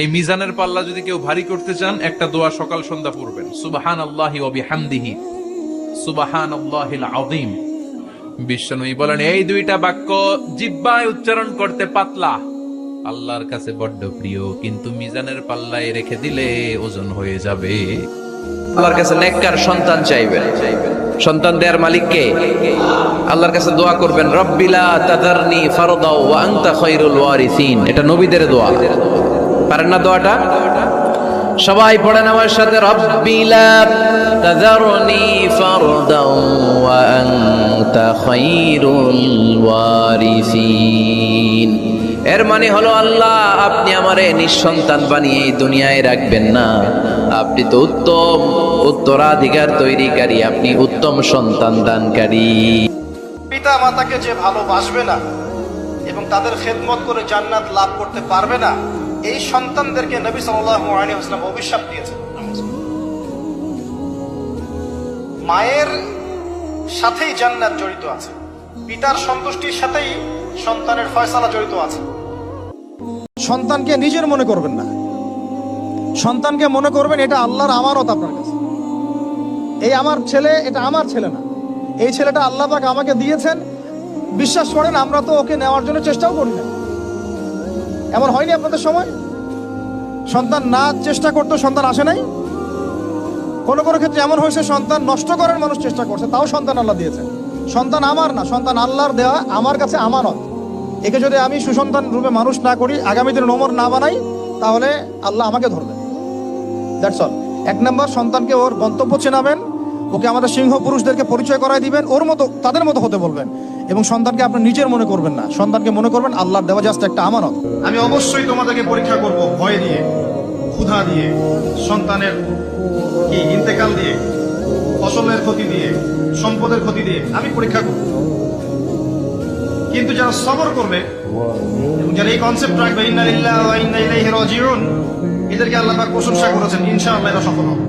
এই মিজানের পাল্লা যদি কেউ ভারী করতে চান, একটা দোয়া সকাল সন্ধ্যা পড়বেন। সুবাহান আল্লাহি অবিহামদিহি সুবাহান আল্লাহিল আযীম বিশ্বনবী বলেন, এই দুইটা বাক্য জিব্বায় উচ্চারণ করতে পাতলা। আল্লাহর কাছে বড্ড প্রিয়, কিন্তু মিজানের পাল্লায় রেখে দিলে ওজন হয়ে যাবে। আল্লাহর কাছে নেককার সন্তান চাইবেন। সন্তান দেয়ার মালিক কে? আল্লাহর কাছে দোয়া করবেন রব্বিলা তাদারনি ফারদাও ওয়া আনতা খায়রুল ওয়ারিসিন। এটা নবীদের দোয়া। পারেন না দোয়াটা? সবাই পড়েন আমার সাথে এর মানে হলো, আল্লাহ, আপনি আমারে নিঃসন্তান বানিয়ে এই দুনিয়ায় রাখবেন না। আপনি তো উত্তম, উত্তরাধিকার তৈরিকারী, আপনি উত্তম সন্তান দানকারী। পিতা মাতাকে যে ভালোবাসবে না এবং তাদের খেদমত করে জান্নাত লাভ করতে পারবে না এই সন্তানদেরকে নবী সাল্লাল্লাহু আলাইহি ওয়াসাল্লাম অভিশাপ দিয়েছেন। মায়ের সাথেই জান্নাত জড়িত আছে। পিতার সন্তুষ্টির সাথেই সন্তানের ফয়সালা জড়িত আছে। সন্তানকে নিজের মনে করবেন না। সন্তানকে মনে করবেন এটা আল্লাহর আমানত আপনার কাছে। এই আমার ছেলে, এটা আমার ছেলে না। এই ছেলেটা আল্লাহ পাক আমাকে দিয়েছেন। বিশ্বাস করেন, আমরা তো ওকে নেওয়ার জন্য চেষ্টাও করি না। এমন হয়নি আপনাদের সময়? সন্তান না চেষ্টা করতো সন্তান আসে নাই? কোনো কোনো ক্ষেত্রে এমন হয়েছে, সন্তান নষ্ট করার মানুষ চেষ্টা করছে, তাও সন্তান আল্লাহ দিয়েছে। সন্তান আমার না, সন্তান আল্লাহর দেওয়া, আমার কাছে আমানত। একে যদি আমি সুসন্তান রূপে মানুষ না করি, আগামী দিনে নোমর না বানাই, তাহলে আল্লাহ আমাকে ধরবে দ্যাটস অল এক নম্বর, সন্তানকে ওর গন্তব্য চেনাবেন, ওকে আমাদের সিংহ পুরুষদেরকে পরিচয় করায় দিবেন, ওর মতো, তাদের মতো হতে বলবেন। এবং সন্তানকে আপনি নিজের মনে করবেন না। সন্তানকে মনে করবেন, আল্লাহর দেওয়া জাস্ট একটা আমানত। আমি অবশ্যই তোমাদেরকে পরীক্ষা করব ভয় দিয়ে ক্ষুধা দিয়ে সন্তানের কি ইন্তেকাল দিয়ে, ফসলের ক্ষতি দিয়ে, সম্পদের ক্ষতি দিয়ে, আমি পরীক্ষা করব। কিন্তু যারা সবর করবে এবং যারা এই কনসেপ্ট রাখবে, ইন্না লিল্লাহি ওয়া ইন্না ইলাইহি রাজিউন এদেরকে আল্লাহ পাক প্রশংসা করেছেন, ইনশাআল্লাহ এরা সফল হবে।